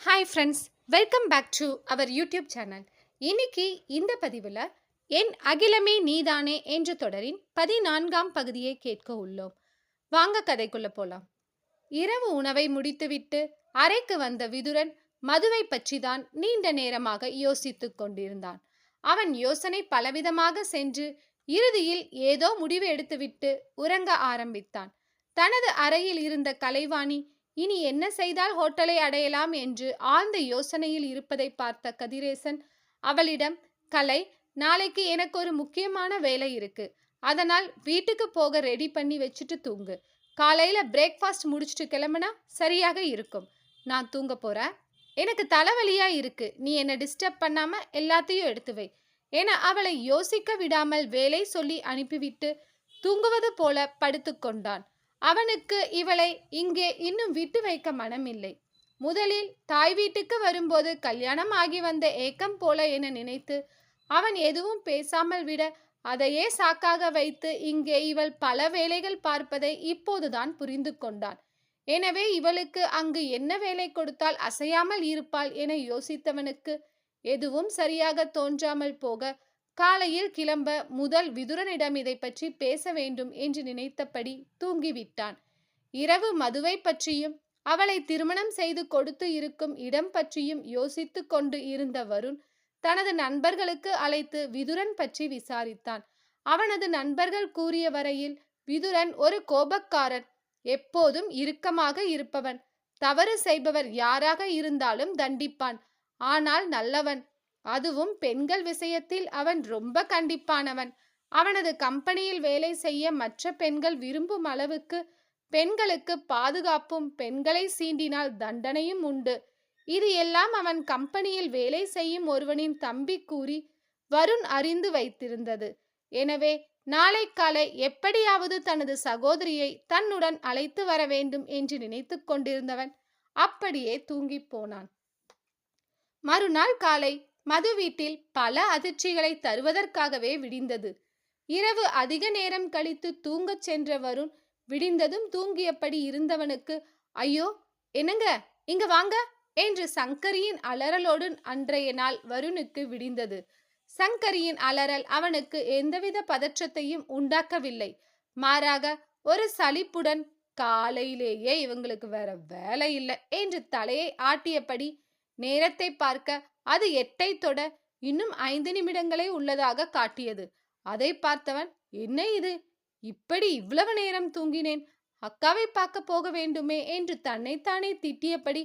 Hi friends welcome back to our YouTube channel இன்னைக்கு இந்த பதிவில் என் அகிலமே நீதானே என்ற தொடரின் பதினான்காம் பகுதியை கேட்க உள்ளோம். வாங்க கதைக்குள்ள போலாம். இரவு உணவை முடித்துவிட்டு அறைக்கு வந்த விதுரன் மதுவை பற்றி தான் நீண்ட நேரமாக யோசித்துக் கொண்டிருந்தான். அவன் யோசனை பலவிதமாக சென்று இறுதியில் ஏதோ முடிவு எடுத்துவிட்டு உறங்க ஆரம்பித்தான். தனது அறையில் இருந்த கலைவாணி இனி என்ன செய்தால் ஹோட்டலை அடையலாம் என்று ஆழ்ந்த யோசனையில் இருப்பதை பார்த்த கதிரேசன் அவளிடம் கலை நாளைக்கு எனக்கு ஒரு முக்கியமான வேலை இருக்கு. அதனால் வீட்டுக்கு போக ரெடி பண்ணி வச்சுட்டு தூங்கு. காலையில பிரேக்ஃபாஸ்ட் முடிச்சுட்டு கிளம்புனா சரியாக இருக்கும். நான் தூங்க போறேன். எனக்கு தலைவலியா இருக்கு. நீ என்னை டிஸ்டர்ப் பண்ணாம எல்லாத்தையும் எடுத்து வை. என அவளை யோசிக்க விடாமல் வேலை சொல்லி அனுப்பிவிட்டு தூங்குவது போல படுத்துக்கொண்டான் அவனுக்கு இவளை இங்கே இன்னும் விட்டு வைக்க மனமில்லை. முதலில் தாய் வீட்டுக்கு வரும்போது கல்யாணம் ஆகி வந்த ஏக்கம் போல என நினைத்து அவன் எதுவும் பேசாமல் விட அதையே சாக்காக வைத்து இங்கே இவள் பல வேலைகள் பார்ப்பதை இப்போதுதான் புரிந்து கொண்டான். எனவே இவளுக்கு அங்கு என்ன வேலை கொடுத்தால் அசையாமல் இருப்பாள் என யோசித்தவனுக்கு எதுவும் சரியாக தோன்றாமல் போக காலையில் கிளம்ப முதல் விதுரனிடம் இதை பற்றி பேச வேண்டும் என்று நினைத்தபடி தூங்கிவிட்டான். இரவு மதுவை பற்றியும் அவளை திருமணம் செய்து கொடுத்து இருக்கும் இடம் பற்றியும் யோசித்து கொண்டு இருந்த வருண் தனது நண்பர்களுக்கு அழைத்து விதுரன் பற்றி விசாரித்தான். அவனது நண்பர்கள் கூறிய வரையில் விதுரன் ஒரு கோபக்காரன் எப்போதும் இறுக்கமாக இருப்பவன். தவறு செய்பவர் யாராக இருந்தாலும் தண்டிப்பான். ஆனால் நல்லவன் அதுவும் பெண்கள் விஷயத்தில் அவன் ரொம்ப கண்டிப்பானவன். அவனது கம்பெனியில் வேலை செய்ய மற்ற பெண்கள் விரும்பும் அளவுக்கு பெண்களுக்கு பாதுகாப்பும் பெண்களை சீண்டினால் தண்டனையும் உண்டு. இது எல்லாம் அவன் கம்பெனியில் வேலை செய்யும் ஒருவனின் தம்பி கூறி வருண் அறிந்து வைத்திருந்தது. எனவே நாளை காலை எப்படியாவது தனது சகோதரியை தன்னுடன் அழைத்து வர வேண்டும் என்று நினைத்து கொண்டிருந்தவன் அப்படியே தூங்கிப் போனான். மறுநாள் காலை மது வீட்டில் பல அதிர்ச்சிகளை தருவதற்காகவே விடிந்தது. இரவு அதிக நேரம் கழித்து தூங்கச் சென்ற வருண் விடிந்ததும் தூங்கியபடி இருந்தவனுக்கு ஐயோ என்னங்க? இங்க வாங்க! என்று சங்கரியின் அலறலோடு அன்றைய நாள் வருணுக்கு விடிந்தது. சங்கரியின் அலறல் அவனுக்கு எந்தவித பதற்றத்தையும் உண்டாக்கவில்லை. மாறாக ஒரு சலிப்புடன் காலையிலேயே இவங்களுக்கு வேற வேலை இல்லை என்று தலையை ஆட்டியபடி நேரத்தை பார்க்க அது எட்டை தொட இன்னும் ஐந்து நிமிடங்களே உள்ளதாக காட்டியது. அதை பார்த்தவன் என்ன இது? இப்படி இவ்வளவு நேரம் தூங்கினேன். அக்காவை பார்க்க போக வேண்டுமே என்று தன்னைத்தானே திட்டியபடி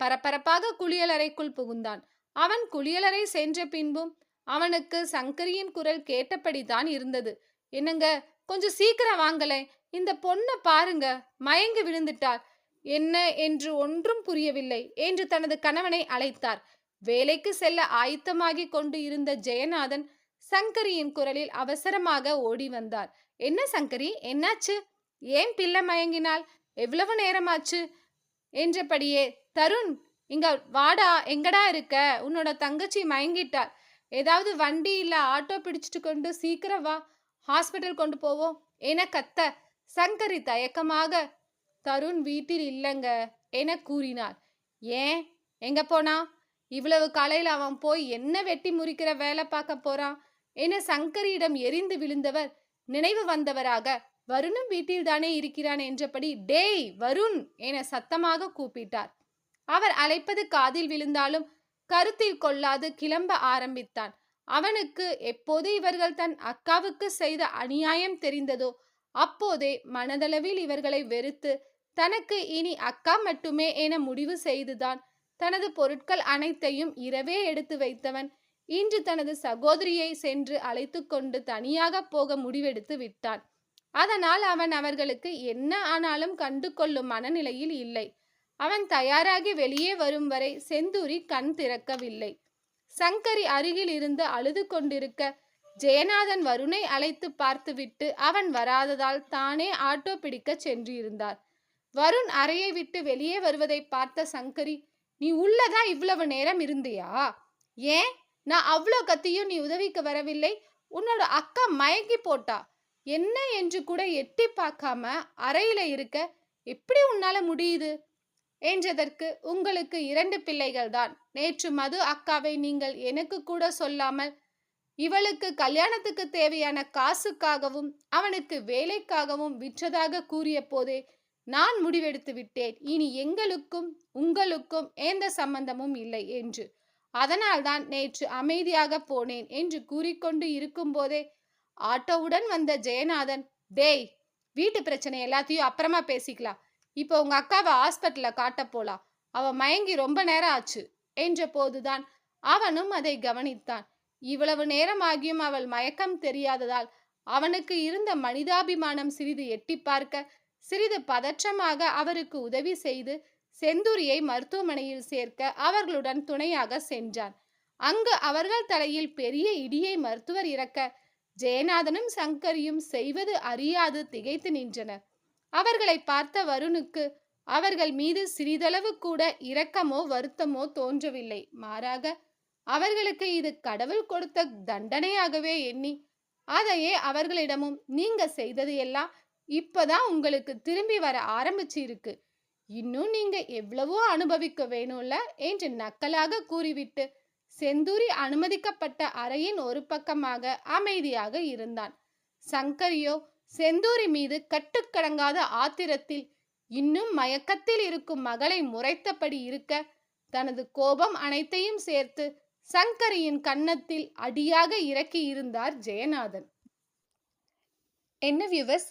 பரபரப்பாக குளியலறைக்குள் புகுந்தான். அவன் குளியலறை சென்ற பின்பும் அவனுக்கு சங்கரியின் குரல் கேட்டபடிதான் இருந்தது. என்னங்க? கொஞ்சம் சீக்கிரம் வாங்கலை இந்த பொண்ணை பாருங்க. மயங்கி விழுந்துட்டார் என்ன என்று ஒன்றும் புரியவில்லை என்று தனது கணவனை அழைத்தார். வேலைக்கு செல்ல ஆயத்தமாகிக் கொண்டு இருந்த ஜெயநாதன் சங்கரியின் குரலில் அவசரமாக ஓடி வந்தார். என்ன சங்கரி? என்னாச்சு? ஏன் பிள்ளை மயங்கினால் எவ்வளவு நேரமாச்சு? என்றபடியே தருண் இங்க வாடா எங்கடா இருக்க? உன்னோட தங்கச்சி மயங்கிட்டாள். ஏதாவது வண்டி இல்ல ஆட்டோ பிடிச்சிட்டு கொண்டு சீக்கிரம் வா. ஹாஸ்பிட்டல் கொண்டு போவோம். என கத்த. சங்கரி தயக்கமாக தருண் வீட்டில் இல்லைங்க என கூறினார். ஏன்? எங்க போனா? இவ்வளவு காலையில் அவன் போய் என்ன வெட்டி முறிக்கிற வேலை பார்க்க போறான் என சங்கரியிடம் எரிந்து விழுந்தவர்? நினைவு வந்தவராக வருணும் வீட்டில் தானே இருக்கிறான் என்றபடி டேய் வருண்! என சத்தமாக கூப்பிட்டார். அவர் அழைப்பது காதில் விழுந்தாலும் கருத்தில் கொள்ளாது கிளம்ப ஆரம்பித்தான். அவனுக்கு எப்போது இவர்கள் தன் அக்காவுக்கு செய்த அநியாயம் தெரிந்ததோ அப்போதே மனதளவில் இவர்களை வெறுத்து தனக்கு இனி அக்கா மட்டுமே என முடிவு செய்துதான் தனது பொருட்கள் அனைத்தையும் இரவே எடுத்து வைத்தவன். இன்று தனது சகோதரியை சென்று அழைத்து கொண்டு தனியாக போக முடிவெடுத்து விட்டான். அதனால் அவன் அவர்களுக்கு என்ன ஆனாலும் கண்டு கொள்ளும் மனநிலையில் இல்லை. அவன் தயாராகி வெளியே வரும் வரை செந்தூரி கண் திறக்கவில்லை. சங்கரி அருகில் இருந்து அழுது கொண்டிருக்க ஜெயநாதன் வருணை அழைத்து பார்த்துவிட்டு அவன் வராததால் தானே ஆட்டோ பிடிக்க சென்றிருந்தார். வருண் அறையை விட்டு வெளியே வருவதை பார்த்த சங்கரி நீ உள்ளதா இவ்வளவு நேரம் இருந்தியா? ஏன்? நான் அவ்வளோ கத்தியும் நீ உதவிக்கு வரவில்லை. உன்னோட அக்கா மயங்கி போட்டா. என்ன என்று கூட எட்டி பார்க்காம அறையில இருக்க எப்படி உன்னால முடியுது? என்றதற்கு உங்களுக்கு இரண்டு பிள்ளைகள் தான். நேற்று மது அக்காவை நீங்கள் எனக்கு கூட சொல்லாமல் இவளுக்கு கல்யாணத்துக்கு தேவையான காசுக்காகவும் அவனுக்கு வேலைக்காகவும் விற்றதாக கூறிய போதே நான் முடிவெடுத்து விட்டேன். இனி எங்களுக்கும் உங்களுக்கும் எந்த சம்பந்தமும் இல்லை என்று. அதனால்தான் நேற்று அமைதியாக போனேன் என்று கூறிக்கொண்டு இருக்கும்போதே ஆட்டோவுடன் வந்த ஜெயநாதன் டேய் வீட்டு பிரச்சனை எல்லாத்தையும் அப்புறமா பேசிக்கலாம். இப்போ உங்க அக்காவை ஹாஸ்பிட்டல்ல காட்ட போலாம். அவ மயங்கி ரொம்ப நேரம் ஆச்சு. என்ற போதுதான் அவனும் அதை கவனித்தான். இவ்வளவு நேரம் ஆகியும் அவள் மயக்கம் தெரியாததால் அவனுக்கு இருந்த மனிதாபிமானம் சிறிது எட்டி பார்க்க சிறிது பதற்றமாக அவருக்கு உதவி செய்து செந்தூரியை மருத்துவமனையில் சேர்க்க அவர்களுடன் துணையாக சென்றான். அங்கு அவர்கள் தலையில் பெரிய இடியை மருத்துவர் இறக்க ஜெயநாதனும் சங்கரியும் செய்வது அறியாது திகைத்து நின்றனர் அவர்களை பார்த்த வருணுக்கு அவர்கள் மீது சிறிதளவு கூட இரக்கமோ வருத்தமோ தோன்றவில்லை. மாறாக அவர்களுக்கு இது கடவுள் கொடுத்த தண்டனையாகவே எண்ணி அதையே அவர்களிடமும் நீங்க செய்தது எல்லாம் இப்பதான் உங்களுக்கு திரும்பி வர ஆரம்பிச்சு இருக்கு இன்னும் நீங்க எவ்வளவோ அனுபவிக்க வேணும்ல? என்று நக்கலாக கூறிவிட்டு செந்தூரி அனுமதிக்கப்பட்ட அறையின் ஒரு பக்கமாக அமைதியாக இருந்தான். சங்கரியோ செந்தூரி மீது கட்டுக்கடங்காத ஆத்திரத்தில் இன்னும் மயக்கத்தில் இருக்கும் மகளை முறைத்தபடி இருக்க தனது கோபம் அனைத்தையும் சேர்த்து சங்கரியின் கன்னத்தில் அடியாக இறக்கி இருந்தார் ஜெயநாதன். என்ன வியூவர்ஸ்?